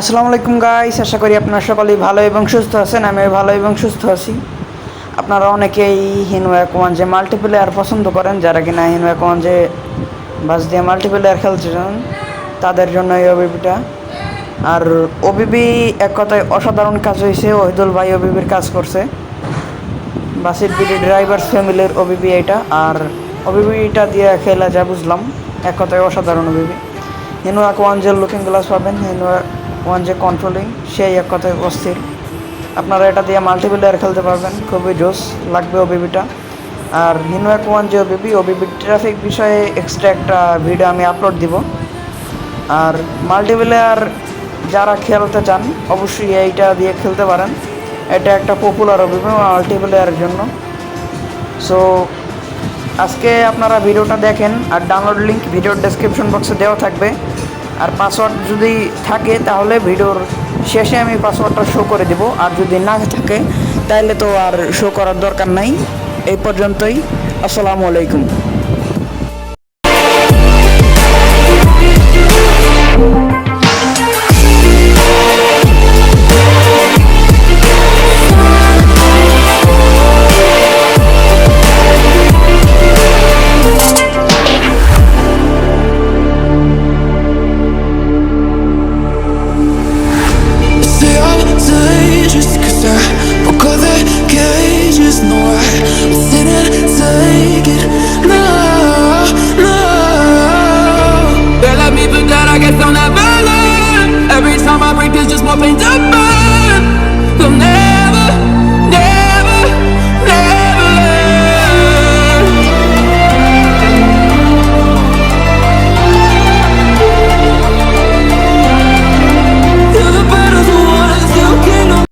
আসসালামু আলাইকুম গাইস আশা করি আপনারা সকলেই ভালো এবং সুস্থ আছেন আমি ভালো এবং সুস্থ আছি। আপনারা অনেকেই হিনুয়া যে মাল্টিপ্লেয়ার পছন্দ করেন, যারা কিনা হিনুয়া যে বাস দিয়ে মাল্টিপ্লেয়ার খেলতে চান তাদের জন্য এই ওবিপিটা আর ওবিবি এক কথায় অসাধারণ কাজ হয়েছে ওহিদুল ভাই ওবিবির কাজ করছে। বাসের বিডি ড্রাইভার্স ফ্যামিলির ওবিবি এটা আর ওবিবিটা দিয়ে খেলা যা বুঝলাম, এক কথায় অসাধারণ ওবিবি হিনুয়াক ওয়ান যে লুকিং গ্লাস পাবেন হিনুয়া ওয়ান যে কন্ট্রোলিং সেই এক কথায় অস্থির। আপনারা এটা দিয়ে মাল্টিপ্লেয়ার খেলতে পারবেন। খুবই জোস লাগবে ওবিবিটা আর হিনুয়াক ওয়ান যে ওবিবি ওবিবি ট্রাফিক বিষয়ে এক্সট্রা একটা ভিডিও আমি আপলোড দিব। আর মাল্টিপ্লেয়ার যারা খেলতে চান, অবশ্যই এইটা দিয়ে খেলতে পারেন। এটা একটা পপুলার অভিজ্ঞ মাল্টিপ্লেয়ারের জন্য। সো আজকে আপনারা ভিডিওটা দেখেন আর ডাউনলোড লিঙ্ক ভিডিওর ডেসক্রিপশন বক্সে দেওয়া থাকবে। আর পাসওয়ার্ড যদি থাকে, তাহলে ভিডিওর শেষে আমি পাসওয়ার্ডটা শো করে দেব। আর যদি না থাকে তাহলে তো আর শো করার দরকার নাই। এই পর্যন্তই। আসসালামু আলাইকুম।